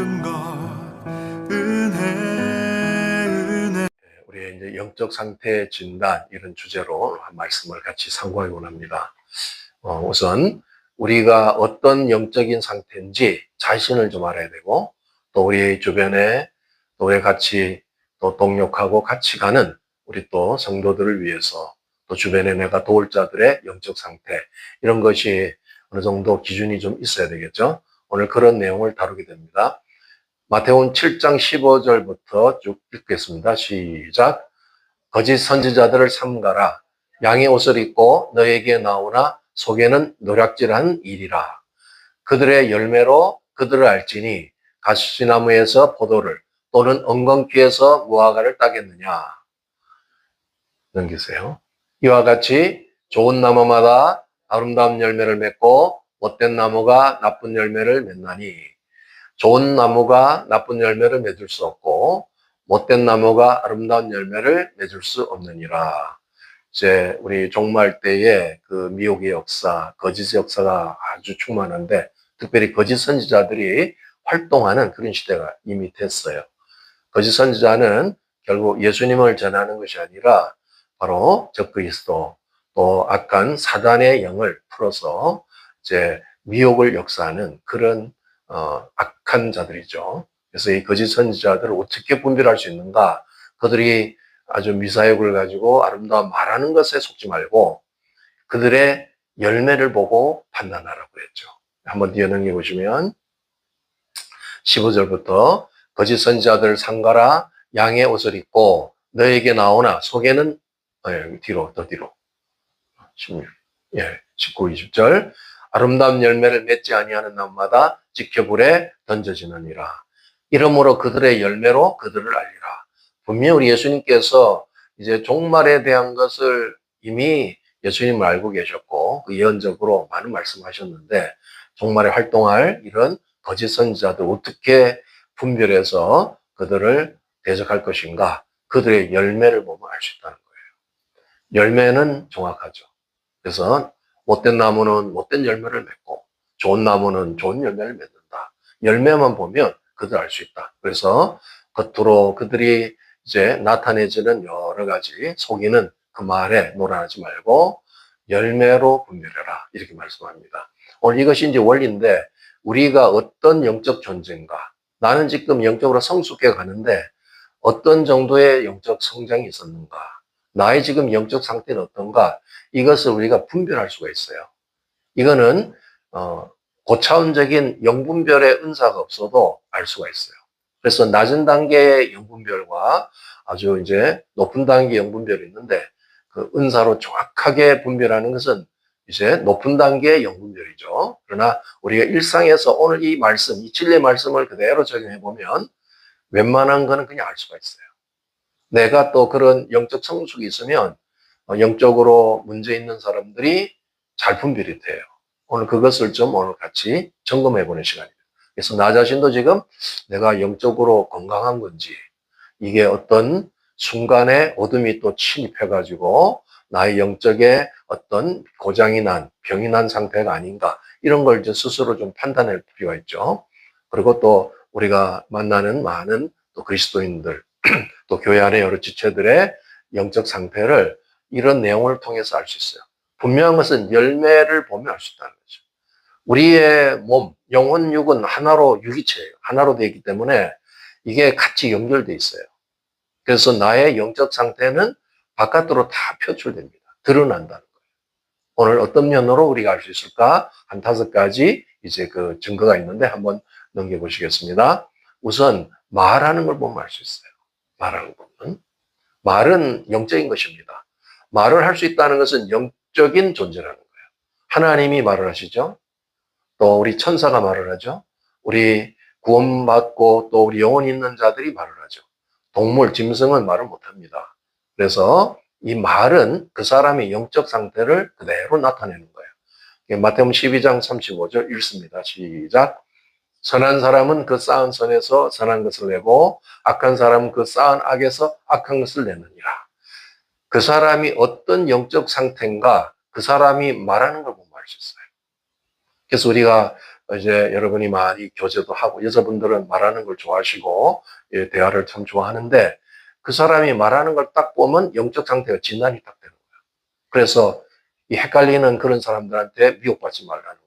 모든 것 은혜 은혜 우리의 이제 영적 상태 진단 이런 주제로 한 말씀을 같이 상고하기 원합니다. 어, 우선 우리가 어떤 영적인 상태인지 자신을 좀 알아야 되고 또 우리 주변에 또 우리 같이 또 동력하고 같이 가는 우리 또 성도들을 위해서 또 주변에 내가 도울 자들의 영적 상태 이런 것이 어느 정도 기준이 좀 있어야 되겠죠. 오늘 그런 내용을 다루게 됩니다. 마태온 7장 15절부터 쭉 읽겠습니다. 시작. 거짓 선지자들을 삼가라. 양의 옷을 입고 너에게 나오나 속에는 노략질한 일이라. 그들의 열매로 그들을 알지니 가시나무에서 포도를 또는 엉겅퀴에서 무화과를 따겠느냐. 넘기세요. 이와 같이 좋은 나무마다 아름다운 열매를 맺고 못된 나무가 나쁜 열매를 맺나니 좋은 나무가 나쁜 열매를 맺을 수 없고 못된 나무가 아름다운 열매를 맺을 수 없느니라. 이제 우리 종말 때에 그 미혹의 역사, 거짓의 역사가 아주 충만한데 특별히 거짓 선지자들이 활동하는 그런 시대가 이미 됐어요. 거짓 선지자는 결국 예수님을 전하는 것이 아니라 바로 적그리스도 또 악한 사단의 영을 풀어서 이제 미혹을 역사하는 그런 어, 악한 자들이죠. 그래서 이 거짓 선지자들을 어떻게 분별할 수 있는가? 그들이 아주 미사역을 가지고 아름다운 말하는 것에 속지 말고 그들의 열매를 보고 판단하라고 했죠. 한번 뒤에 넘겨 보시면 15절부터 거짓 선지자들 상가라 양의 옷을 입고 너에게 나오나 속에는 어, 뒤로 더 뒤로 16, 예, 19, 20절 아름다운 열매를 맺지 아니하는 나무마다 지켜불에 던져지느니라. 이러므로 그들의 열매로 그들을 알리라. 분명히 우리 예수님께서 이제 종말에 대한 것을 이미 예수님을 알고 계셨고 그 예언적으로 많은 말씀하셨는데 종말에 활동할 이런 거짓 선지자들 어떻게 분별해서 그들을 대적할 것인가 그들의 열매를 보면 알 수 있다는 거예요. 열매는 정확하죠. 그래서 못된 나무는 못된 열매를 맺고 좋은 나무는 좋은 열매를 맺는다. 열매만 보면 그들 알 수 있다. 그래서 겉으로 그들이 이제 나타내지는 여러 가지 속이는 그 말에 놀아나지 말고 열매로 분별해라. 이렇게 말씀합니다. 오늘 이것이 이제 원리인데 우리가 어떤 영적 존재인가? 나는 지금 영적으로 성숙해 가는데 어떤 정도의 영적 성장이 있었는가? 나의 지금 영적 상태는 어떤가? 이것을 우리가 분별할 수가 있어요. 이거는 어, 고차원적인 영분별의 은사가 없어도 알 수가 있어요. 그래서 낮은 단계의 영분별과 아주 이제 높은 단계의 영분별이 있는데 그 은사로 정확하게 분별하는 것은 이제 높은 단계의 영분별이죠. 그러나 우리가 일상에서 오늘 이 말씀, 이 진리의 말씀을 그대로 적용해 보면 웬만한 거는 그냥 알 수가 있어요. 내가 또 그런 영적 성숙이 있으면 어, 영적으로 문제 있는 사람들이 잘 분별이 돼요. 오늘 그것을 좀 오늘 같이 점검해 보는 시간입니다. 그래서 나 자신도 지금 내가 영적으로 건강한 건지 이게 어떤 순간에 어둠이 또 침입해 가지고 나의 영적에 어떤 고장이 난 병이 난 상태가 아닌가 이런 걸 이제 스스로 좀 판단할 필요가 있죠. 그리고 또 우리가 만나는 많은 또 그리스도인들 또 교회 안의 여러 지체들의 영적 상태를 이런 내용을 통해서 알 수 있어요. 분명한 것은 열매를 보면 알 수 있다는 거죠. 우리의 몸, 영혼, 육은 하나로 유기체예요. 하나로 되어 있기 때문에 이게 같이 연결돼 있어요. 그래서 나의 영적 상태는 바깥으로 다 표출됩니다. 드러난다는 거예요. 오늘 어떤 면으로 우리가 알 수 있을까? 한 다섯 가지 이제 그 증거가 있는데 한번 넘겨보시겠습니다. 우선 말하는 걸 보면 알 수 있어요. 말하는 거는. 말은 영적인 것입니다. 말을 할 수 있다는 것은 영적인 존재라는 거예요. 하나님이 말을 하시죠. 또 우리 천사가 말을 하죠. 우리 구원받고 또 우리 영혼 있는 자들이 말을 하죠. 동물, 짐승은 말을 못합니다. 그래서 이 말은 그 사람의 영적 상태를 그대로 나타내는 거예요. 마태복음 12장 35절 읽습니다. 시작. 선한 사람은 그 쌓은 선에서 선한 것을 내고 악한 사람은 그 쌓은 악에서 악한 것을 내느니라. 그 사람이 어떤 영적 상태인가 그 사람이 말하는 걸 보면 알 수 있어요. 그래서 우리가 이제 여러분이 많이 교제도 하고 여자분들은 말하는 걸 좋아하시고 예, 대화를 참 좋아하는데 그 사람이 말하는 걸 딱 보면 영적 상태가 진단이 딱 되는 거예요. 그래서 이 헷갈리는 그런 사람들한테 미혹받지 말라는.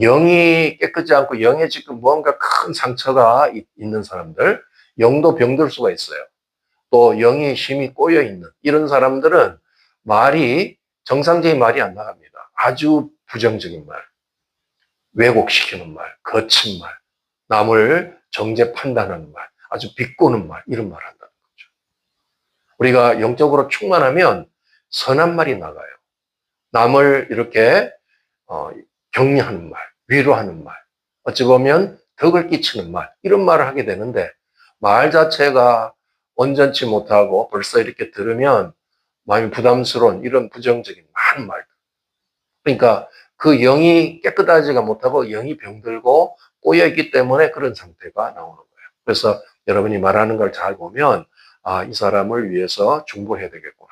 영이 깨끗지 않고 영에 지금 무언가 큰 상처가 있- 있는 사람들, 영도 병들 수가 있어요. 또 영이 힘이 꼬여 있는 이런 사람들은 말이 정상적인 말이 안 나갑니다. 아주 부정적인 말, 왜곡시키는 말, 거친 말, 남을 정죄 판단하는 말, 아주 비꼬는 말, 이런 말 한다는 거죠. 우리가 영적으로 충만하면 선한 말이 나가요. 남을 이렇게 어, 격려하는 말, 위로하는 말, 어찌 보면 덕을 끼치는 말, 이런 말을 하게 되는데 말 자체가 온전치 못하고 벌써 이렇게 들으면 마음이 부담스러운 이런 부정적인 많은 말들. 그러니까 그 영이 깨끗하지가 못하고 영이 병들고 꼬여있기 때문에 그런 상태가 나오는 거예요. 그래서 여러분이 말하는 걸 잘 보면 아, 이 사람을 위해서 중보해야 되겠구나.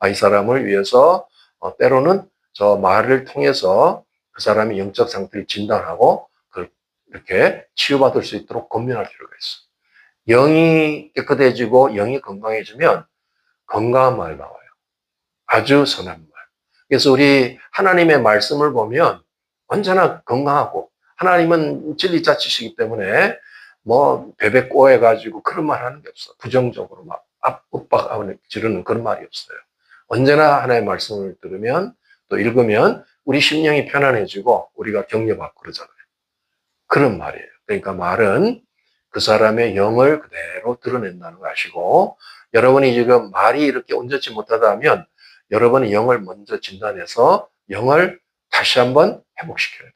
아, 이 사람을 위해서 어, 때로는 저 말을 통해서 그 사람의 영적 상태를 진단하고 그걸 이렇게 치유받을 수 있도록 권면할 필요가 있어. 영이 깨끗해지고 영이 건강해지면 건강한 말 나와요. 아주 선한 말. 그래서 우리 하나님의 말씀을 보면 언제나 건강하고 하나님은 진리 자치시기 때문에 뭐 베베 꼬해가지고 그런 말 하는 게 없어. 부정적으로 막 압, 윽박 지르는 그런 말이 없어요. 언제나 하나님의 말씀을 들으면 또 읽으면 우리 심령이 편안해지고 우리가 격려받고 그러잖아요. 그런 말이에요. 그러니까 말은 그 사람의 영을 그대로 드러낸다는 거 아시고 여러분이 지금 말이 이렇게 온전치 못하다 하면 여러분의 영을 먼저 진단해서 영을 다시 한번 회복시켜야 돼요.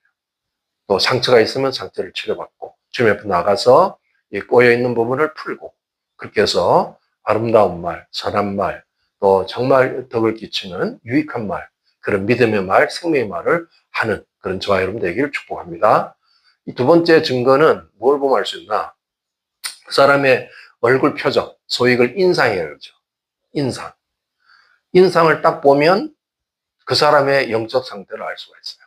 또 상처가 있으면 상처를 치료받고 주님 앞에 나가서 이 꼬여 있는 부분을 풀고 그렇게 해서 아름다운 말, 선한 말, 또 정말 덕을 끼치는 유익한 말, 그런 믿음의 말, 생명의 말을 하는 그런 저와 여러분 되기를 축복합니다. 이 두 번째 증거는 뭘 보면 알 수 있나? 그 사람의 얼굴 표정, 소위 이걸 인상이라고 그러죠. 인상. 인상을 딱 보면 그 사람의 영적 상태를 알 수가 있어요.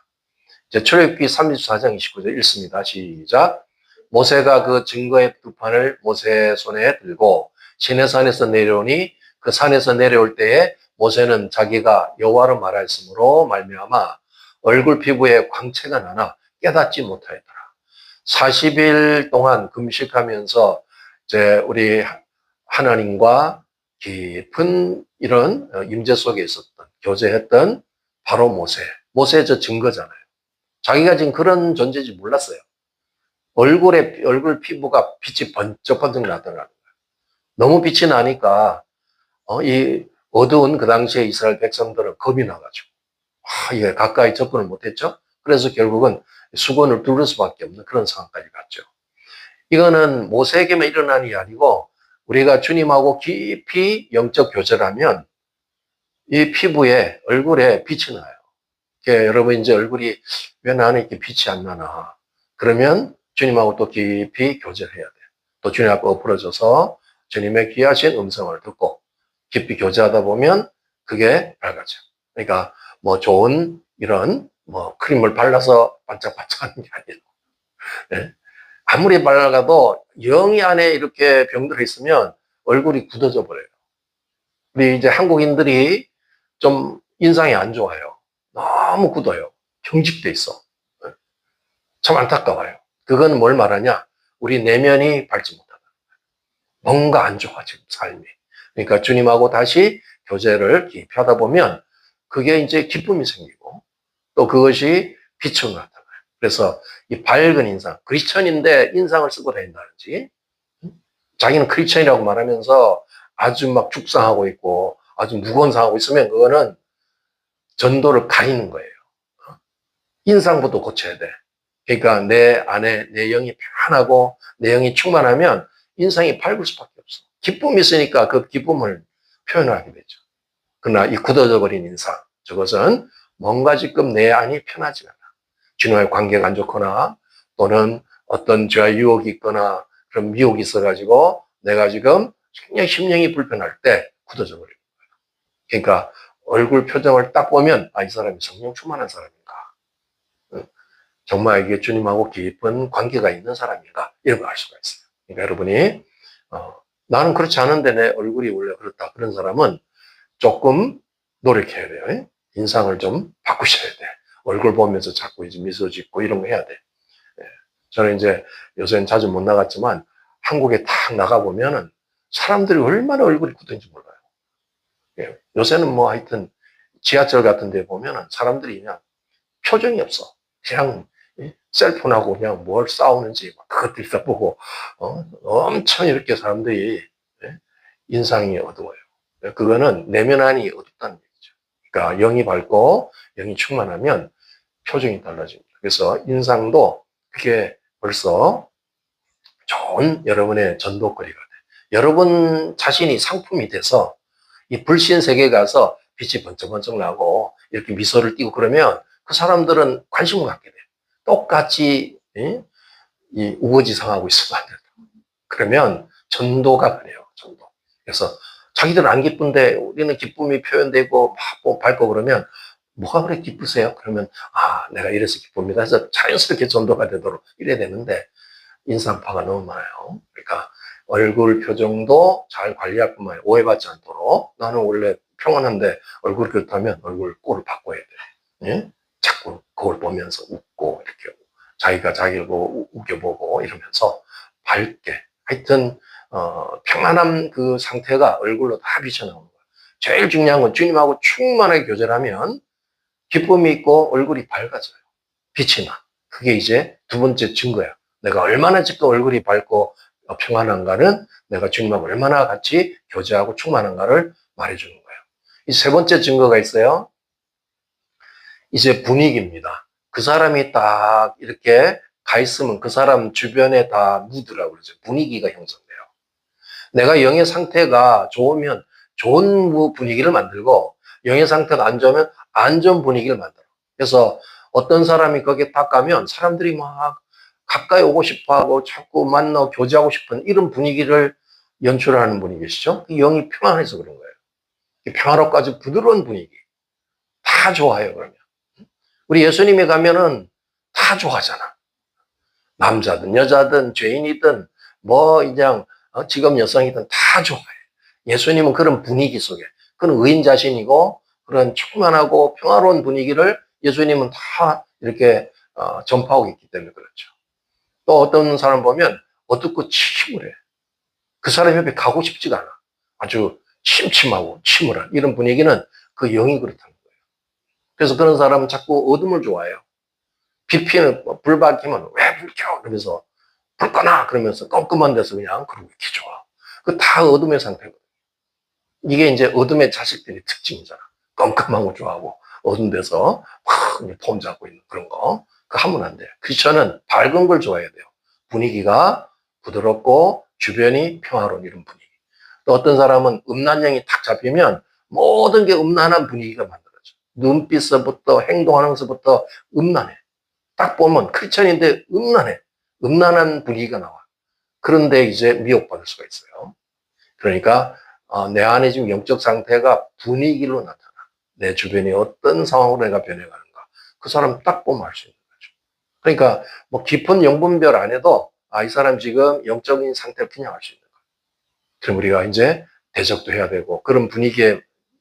이제 출애굽기 34장 29절 읽습니다. 시작. 모세가 그 증거의 두 판을 모세 손에 들고 시내산에서 내려오니 그 산에서 내려올 때에 모세는 자기가 여호와로 말하였으므로 말미암아 얼굴 피부에 광채가 나나 깨닫지 못하였더라. 40일 동안 금식하면서 이제 우리 하나님과 깊은 이런 임재 속에 있었던 교제했던 바로 모세. 모세의 저 증거잖아요. 자기가 지금 그런 존재인지 몰랐어요. 얼굴에 얼굴 피부가 빛이 번쩍번쩍 나더라는 거예요. 너무 빛이 나니까 어, 이 어두운 그 당시에 이스라엘 백성들은 겁이 나가지고 아, 이게 가까이 접근을 못했죠. 그래서 결국은 수건을 두를 수밖에 없는 그런 상황까지 갔죠. 이거는 모세에게만 일어난 일이 아니고 우리가 주님하고 깊이 영적 교제를 하면 이 피부에 얼굴에 빛이 나요. 여러분 이제 얼굴이 왜 나는 이렇게 빛이 안 나나? 그러면 주님하고 또 깊이 교제를 해야 돼. 또 주님 앞에 엎어져서 주님의 귀하신 음성을 듣고 깊이 교제하다 보면 그게 밝아져. 그러니까 뭐 좋은 이런 뭐 크림을 발라서 반짝반짝하는 게 아니에요. 네? 아무리 발라도 영이 안에 이렇게 병들어 있으면 얼굴이 굳어져 버려요. 우리 이제 한국인들이 좀 인상이 안 좋아요. 너무 굳어요. 경직돼 있어. 네? 참 안타까워요. 그건 뭘 말하냐? 우리 내면이 밝지 못하다. 뭔가 안 좋아, 지금 삶이. 그러니까 주님하고 다시 교제를 깊이 하다 보면 그게 이제 기쁨이 생기고 또 그것이 빛으로 나타나요. 그래서 이 밝은 인상, 크리스천인데 인상을 쓰고 다닌다든지 자기는 크리스천이라고 말하면서 아주 막 죽상하고 있고 아주 무거운 상하고 있으면 그거는 전도를 가리는 거예요. 인상부터 고쳐야 돼. 그러니까 내 안에 내 영이 편하고 내 영이 충만하면 인상이 밝을 수밖에. 기쁨이 있으니까 그 기쁨을 표현하게 되죠. 그러나 이 굳어져 버린 인상, 저것은 뭔가 지금 내 안이 편하지 않아. 주님과의 관계가 안 좋거나 또는 어떤 죄와 유혹이 있거나 그런 미혹이 있어가지고 내가 지금 굉장히 심령이 불편할 때 굳어져 버리는 거예요. 그러니까 얼굴 표정을 딱 보면 아, 이 사람이 성령 충만한 사람인가. 정말 이게 주님하고 깊은 관계가 있는 사람인가 이런 걸 알 수가 있어요. 그러니까 여러분이 어, 나는 그렇지 않은데 내 얼굴이 원래 그렇다 그런 사람은 조금 노력해야 돼요. 예? 인상을 좀 바꾸셔야 돼. 얼굴 보면서 자꾸 이제 미소 짓고 이런 거 해야 돼. 예. 저는 이제 요새는 자주 못 나갔지만 한국에 딱 나가 보면은 사람들이 얼마나 얼굴이 굳은지 몰라요. 예. 요새는 뭐 하여튼 지하철 같은 데 보면은 사람들이 그냥 표정이 없어. 그냥 예? 셀폰하고 그냥 뭘 싸우는지 막 그것들 다 보고 어? 엄청 이렇게 사람들이 예? 인상이 어두워요. 그거는 내면 안이 어둡다는 얘기죠. 그러니까 영이 밝고 영이 충만하면 표정이 달라집니다. 그래서 인상도 그게 벌써 좋은 여러분의 전도거리가 돼. 여러분 자신이 상품이 돼서 이 불신 세계에 가서 빛이 번쩍번쩍 나고 이렇게 미소를 띠고 그러면 그 사람들은 관심을 갖게 돼. 똑같이 예? 이 우거지 상하고 있으면 안 된다. 그러면 전도가 그래요. 전도. 그래서 자기들은 안 기쁜데 우리는 기쁨이 표현되고 막뭐 밝고 그러면 뭐가 그래 기쁘세요? 그러면 아 내가 이래서 기쁩니다. 해서 자연스럽게 전도가 되도록 이래야 되는데 인상파가 너무 많아요. 그러니까 얼굴 표정도 잘 관리할 뿐만 아니라 오해받지 않도록 나는 원래 평안한데 얼굴 그렇다면 얼굴 꼴을 바꿔야 돼. 예? 자꾸 거울 보면서 웃고 이렇게 자기가 자기를 보고 우- 우겨보고 이러면서 밝게 하여튼 어, 평안한 그 상태가 얼굴로 다 비쳐나오는 거예요. 제일 중요한 건 주님하고 충만하게 교제하면 기쁨이 있고 얼굴이 밝아져요. 빛이 나. 그게 이제 두 번째 증거야. 내가 얼마나 지금 얼굴이 밝고 어, 평안한가는 내가 주님하고 얼마나 같이 교제하고 충만한가를 말해주는 거예요. 이 세 번째 증거가 있어요. 이제 분위기입니다. 그 사람이 딱 이렇게 가 있으면 그 사람 주변에 다 무드라고 그러죠. 분위기가 형성돼요. 내가 영의 상태가 좋으면 좋은 무- 분위기를 만들고 영의 상태가 안 좋으면 안 좋은 분위기를 만들어. 그래서 어떤 사람이 거기에 딱 가면 사람들이 막 가까이 오고 싶어 하고 자꾸 만나 교제하고 싶은 이런 분위기를 연출하는 분이 계시죠? 그 영이 평안해서 그런 거예요. 아주 부드러운 분위기. 다 좋아요, 그러면. 우리 예수님이 가면은 다 좋아하잖아. 남자든 여자든 죄인이든 뭐 그냥 어, 직업 여성이든 다 좋아해. 예수님은 그런 분위기 속에 그런 의인 자신이고 그런 충만하고 평화로운 분위기를 예수님은 다 이렇게 어, 전파하고 있기 때문에 그렇죠. 또 어떤 사람 보면 어둡고 침울해. 그 사람 옆에 가고 싶지가 않아. 아주 침침하고 침울한 이런 분위기는 그 영이 그렇다는 거예요. 그래서 그런 사람은 자꾸 어둠을 좋아해요. 빛 피는 불 밝히면 왜 불 켜? 그러면서 불 꺼놔! 그러면서 껌껌한 데서 그냥 그러고 이렇게 좋아. 그 다 어둠의 상태거든요. 이게 이제 어둠의 자식들의 특징이잖아. 껌껌한 거 좋아하고 어두운 데서 막폼 잡고 있는 그런 거. 그 하면 안 돼요. 크리스천은 밝은 걸 좋아해야 돼요. 분위기가 부드럽고 주변이 평화로운 이런 분위기. 또 어떤 사람은 음란형이 탁 잡히면 모든 게 음란한 분위기가 만들어져. 눈빛서부터 행동하는 것부터 음란해. 딱 보면 크리스천인데 음란해. 음란한 분위기가 나와. 그런데 이제 미혹받을 수가 있어요. 그러니까 어, 내 안에 지금 영적 상태가 분위기로 나타나. 내 주변이 어떤 상황으로 내가 변해가는가. 그 사람 딱 보면 알 수 있는 거죠. 그러니까 뭐 깊은 영분별 안 해도 아, 이 사람 지금 영적인 상태를 알수 있는 거예요. 그럼 우리가 이제 대적도 해야 되고 그런 분위기에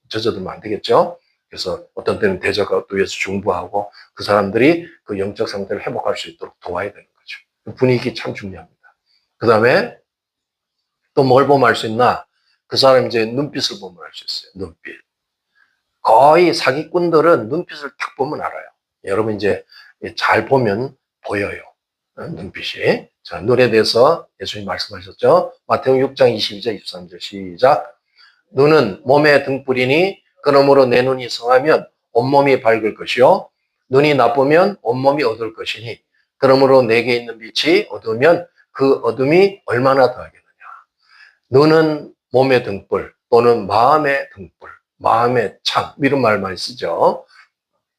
젖어들면 안 되겠죠. 그래서 어떤 때는 대적을 또 위해서 중부하고 그 사람들이 그 영적 상태를 회복할 수 있도록 도와야 되는 거죠. 그 분위기 참 중요합니다. 그 다음에 또 뭘 보면 알 수 있나? 그 사람 이제 눈빛을 보면 알 수 있어요. 눈빛. 거의 사기꾼들은 눈빛을 딱 보면 알아요. 여러분 이제 잘 보면 보여요. 어, 눈빛이. 자, 눈에 대해서 예수님 말씀하셨죠? 마태복 6장 22절, 23절 시작. 눈은 몸의 등불이니 그러므로 내 눈이 성하면 온몸이 밝을 것이요. 눈이 나쁘면 온몸이 어두울 것이니 그러므로 내게 있는 빛이 어두우면 그 어둠이 얼마나 더하겠느냐. 눈은 몸의 등불 또는 마음의 등불, 마음의 창 이런 말 많이 쓰죠.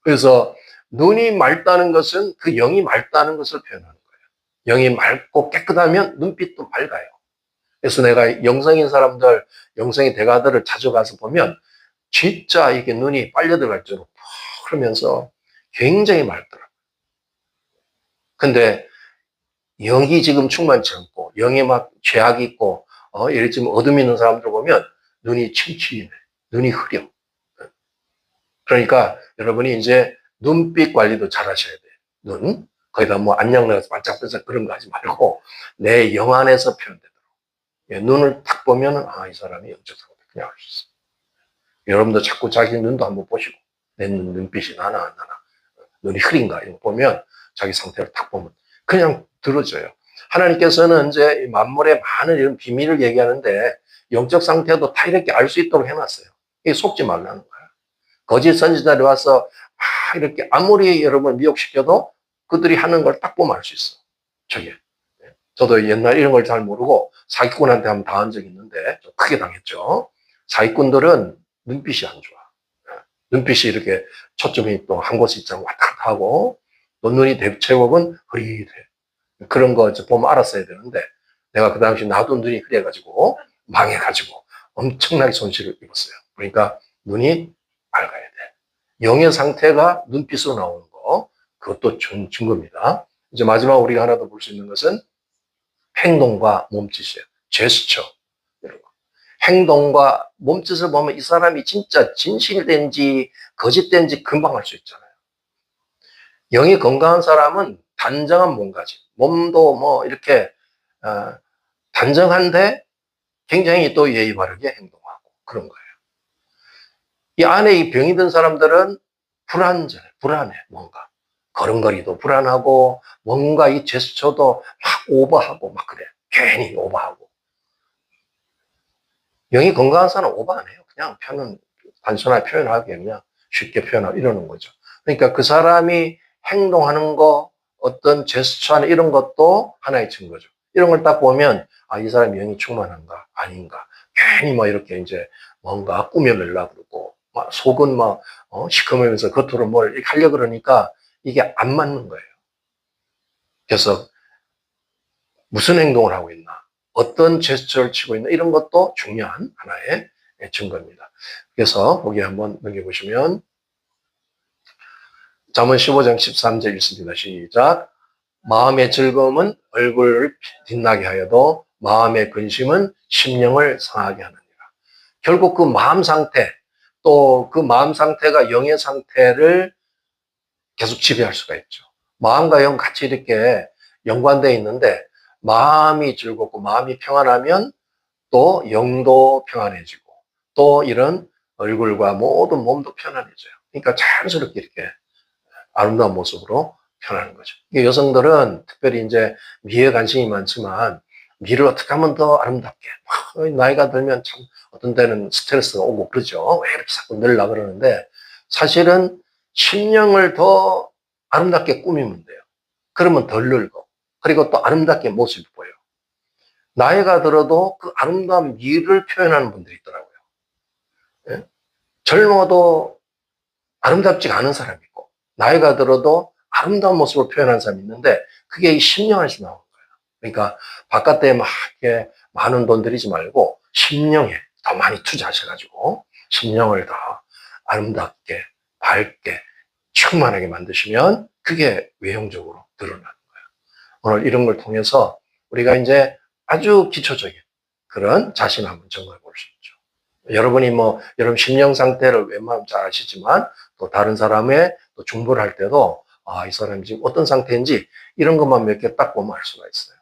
그래서 눈이 맑다는 것은 그 영이 맑다는 것을 표현하는 거예요. 영이 맑고 깨끗하면 눈빛도 밝아요. 그래서 내가 영성인 사람들, 영성의 대가들을 자주 가서 보면 진짜 이게 눈이 빨려 들어갈 정도로 푹 그러면서 굉장히 맑더라고요. 근데 영이 지금 충만치 않고 영에 막 죄악이 있고 어, 예를 들면 어둠 있는 사람들 보면 눈이 침침해. 눈이 흐려. 그러니까 여러분이 이제 눈빛 관리도 잘 하셔야 돼요. 눈. 거기다 뭐 안녕 나가서 반짝반짝 그런 거 하지 말고 내 영 안에서 표현되도록. 예, 눈을 딱 보면은 아, 이 사람이 영적 상태 그냥 알수 있어. 여러분도 자꾸 자기 눈도 한번 보시고 내 눈, 눈빛이 나나 안 나나. 눈이 흐린가 이거 보면 자기 상태를 딱 보면 그냥 들어져요. 하나님께서는 이제 이 만물의 많은 이런 비밀을 얘기하는데 영적 상태도 다 이렇게 알 수 있도록 해놨어요. 이게 속지 말라는 거야. 거짓 선지자들이 와서 막 이렇게 아무리 여러분 미혹시켜도 그들이 하는 걸 딱 보면 알 수 있어. 저게. 저도 옛날 이런 걸 잘 모르고 사기꾼한테 한번 당한 적이 있는데 좀 크게 당했죠. 사기꾼들은 눈빛이 안 좋아. 눈빛이 이렇게 초점이 또 한 곳에 있잖아 왔다 갔다 하고 또 눈이 대체복은 흐릿해. 그런 거 이제 보면 알았어야 되는데 내가 그 당시 나도 눈이 흐려가지고 망해가지고 엄청나게 손실을 입었어요. 그러니까 눈이 밝아야 돼. 영의 상태가 눈빛으로 나오는 거 그것도 증, 증거입니다. 이제 마지막 우리가 하나 더 볼 수 있는 것은 행동과 몸짓이에요. 제스처. 행동과 몸짓을 보면 이 사람이 진짜 진실된지 거짓된지 금방 알 수 있잖아요. 영이 건강한 사람은 단정한 몸가짐, 몸도 뭐 이렇게 어, 단정한데 굉장히 또 예의 바르게 행동하고 그런 거예요. 이 안에 이 병이 든 사람들은 불안전해, 불안해, 뭔가. 걸음걸이도 불안하고, 뭔가 이 제스처도 막 오버하고, 막 그래. 괜히 오버하고. 영이 건강한 사람은 오버 안 해요. 그냥 표현, 단순하게 표현하기에 그냥 쉽게 표현하고 이러는 거죠. 그러니까 그 사람이 행동하는 거, 어떤 제스처나 이런 것도 하나의 증거죠. 이런 걸 딱 보면, 아, 이 사람이 영이 충만한가, 아닌가. 괜히 뭐 이렇게 이제 뭔가 꾸며내려고 그러고, 막 속은 막, 어, 시커매면서 겉으로 뭘 이렇게 하려고 그러니까 이게 안 맞는 거예요. 그래서 무슨 행동을 하고 있나, 어떤 제스처를 치고 있나, 이런 것도 중요한 하나의 증거입니다. 그래서 거기 한번 넘겨보시면, 잠언 15장 13절 읽습니다. 시작. 마음의 즐거움은 얼굴을 빛나게 하여도 마음의 근심은 심령을 상하게 하느니라. 결국 그 마음 상태, 또 그 마음 상태가 영의 상태를 계속 지배할 수가 있죠. 마음과 영 같이 이렇게 연관되어 있는데 마음이 즐겁고 마음이 평안하면 또 영도 평안해지고 또 이런 얼굴과 모든 몸도 편안해져요. 그러니까 자연스럽게 이렇게 아름다운 모습으로 편하는 거죠. 여성들은 특별히 이제 미에 관심이 많지만 미를 어떻게 하면 더 아름답게. 막 나이가 들면 참 어떤 때는 스트레스가 오고 그러죠. 왜 이렇게 자꾸 늘라 그러는데 사실은 심령을 더 아름답게 꾸미면 돼요. 그러면 덜 늙어. 그리고 또 아름답게 모습이 보여요. 나이가 들어도 그 아름다운 미를 표현하는 분들이 있더라고요. 예? 젊어도 아름답지가 않은 사람이 있고, 나이가 들어도 아름다운 모습을 표현하는 사람이 있는데, 그게 이 심령에서 나오는 거예요. 그러니까 바깥에 막 이렇게 많은 돈 들이지 말고, 심령에 더 많이 투자하셔가지고, 심령을 더 아름답게, 밝게, 충만하게 만드시면, 그게 외형적으로 드러나는 거예요. 오늘 이런 걸 통해서 우리가 이제 아주 기초적인 그런 자신을 한번 점검해 볼 수 있죠. 여러분이 뭐, 여러분 심령 상태를 웬만하면 잘 아시지만, 또 다른 사람의 또 중보를 할 때도, 아, 이 사람이 지금 어떤 상태인지, 이런 것만 몇 개 딱 보면 알 수가 있어요.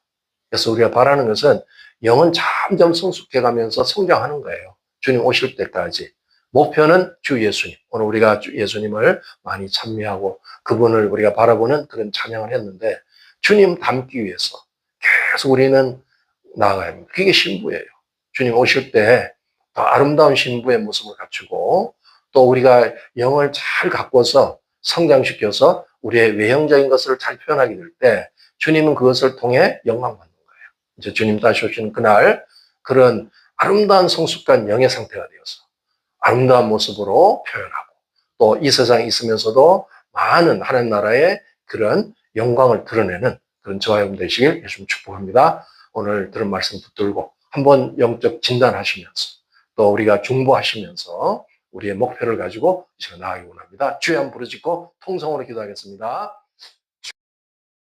그래서 우리가 바라는 것은 영은 점점 성숙해 가면서 성장하는 거예요. 주님 오실 때까지. 목표는 주 예수님. 오늘 우리가 주 예수님을 많이 참여하고 그분을 우리가 바라보는 그런 찬양을 했는데, 주님 닮기 위해서 계속 우리는 나아가야 합니다. 그게 신부예요. 주님 오실 때 더 아름다운 신부의 모습을 갖추고 또 우리가 영을 잘 가꿔서 성장시켜서 우리의 외형적인 것을 잘 표현하게 될 때 주님은 그것을 통해 영광 받는 거예요. 이제 주님 다시 오시는 그날 그런 아름다운 성숙한 영의 상태가 되어서 아름다운 모습으로 표현하고 또 이 세상에 있으면서도 많은 하나님 나라의 그런 영광을 드러내는 그런 저와 여러분 되시길 예수님 축복합니다. 오늘 들은 말씀 붙들고 한번 영적 진단하시면서 또 우리가 중보하시면서 우리의 목표를 가지고 나가기 원합니다. 주여 한번 부르짖고 통성으로 기도하겠습니다.